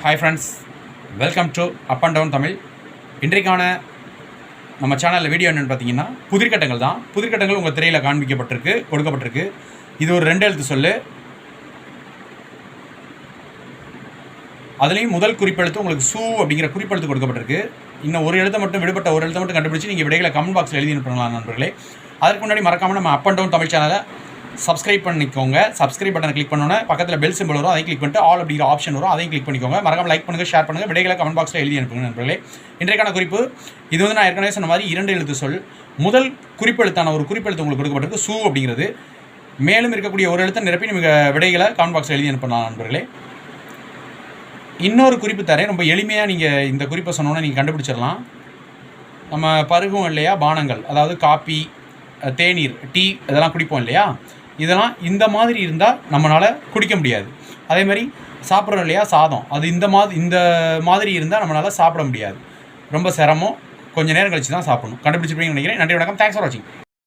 Hi friends welcome to up and down Tamil இன்றைக்கான நம்ம சேனலில் வீடியோ என்னென்னு பார்த்தீங்கன்னா புதிர்கட்டங்கள் தான். புதிர்கட்டங்கள் உங்கள் திரையில் காண்பிக்கப்பட்டிருக்கு கொடுக்கப்பட்டிருக்கு. இது ஒரு ரெண்டு எழுத்து சொல்லு. அதுலேயும் முதல் குறிப்பெழுத்து உங்களுக்கு சூ அப்படிங்கிற குறிப்பெழுத்து கொடுக்கப்பட்டிருக்கு. இன்னும் ஒரு எழுத்தை மட்டும் விடுபட்ட ஒரு எழுத்தை மட்டும் கண்டுபிடிச்சி நீங்கள் விடைகளை கமெண்ட் பாக்ஸில் எழுதி அனுப்பலாம் நண்பர்களே. அதுக்கு முன்னாடி மறக்காமல் நம்ம அப் அண்ட் டவுன் தமிழ் சேனலை சப்ஸ்கிரைப் பண்ணிக்கோங்க. சப்ஸ்கிரைப் பட்டனை கிளிக் பண்ணோன்னே பக்கத்தில் பெல் சிம்பிள் வரும் அதையும் கிளிக் பண்ணிட்டு ஆல் அப்படிங்கிற ஆப்ஷன் வரும் அதையும் கிளிக் பண்ணிக்கோங்க. மறக்காம லைக் பண்ணுங்கள் ஷேர் பண்ணுங்கள் விடைகளை கமெண்ட் பாக்ஸில் எழுதி அனுப்புங்க நண்பர்களே. இன்றைக்கான குறிப்பு இது வந்து நான் ஏற்கனவே சொன்ன மாதிரி இரண்டு எழுத்து சொல். முதல் குறிப்பெழுத்தான ஒரு குறிப்பெழுத்து உங்களுக்கு கொடுக்கப்பட்டிருக்கு சூ அப்படிங்கிறது. மேலும் இருக்கக்கூடிய ஒரு எழுத்தை நிரப்பி நீங்கள் விடைகளை கமெண்ட் பாக்ஸில் எழுதி அனுப்பலாம் நண்பர்களே. இன்னொரு குறிப்பு தரேன். ரொம்ப எளிமையாக நீங்கள் இந்த குறிப்பை சொன்னோன்னே நீங்கள் கண்டுபிடிச்சிடலாம். நம்ம பருகும் இல்லையா? பானங்கள். அதாவது காப்பி தேநீர் டீ இதெல்லாம் குடிப்போம் இல்லையா? இதெல்லாம் இந்த மாதிரி இருந்தால் நம்மளால் குடிக்க முடியாது. அதே மாதிரி சாப்பிட்றோம் இல்லையா? சாதம். அது இந்த மாதிரி இந்த மாதிரி இருந்தால் நம்மளால் சாப்பிட முடியாது. ரொம்ப சிரமம். கொஞ்சம் நேரம் கழிச்சு தான் சாப்பிடணும். கண்டுபிடிச்சிருப்பீங்கன்னு நினைக்கிறேன். நன்றி வணக்கம். தேங்க்ஸ் ஃபார் வாட்சிங்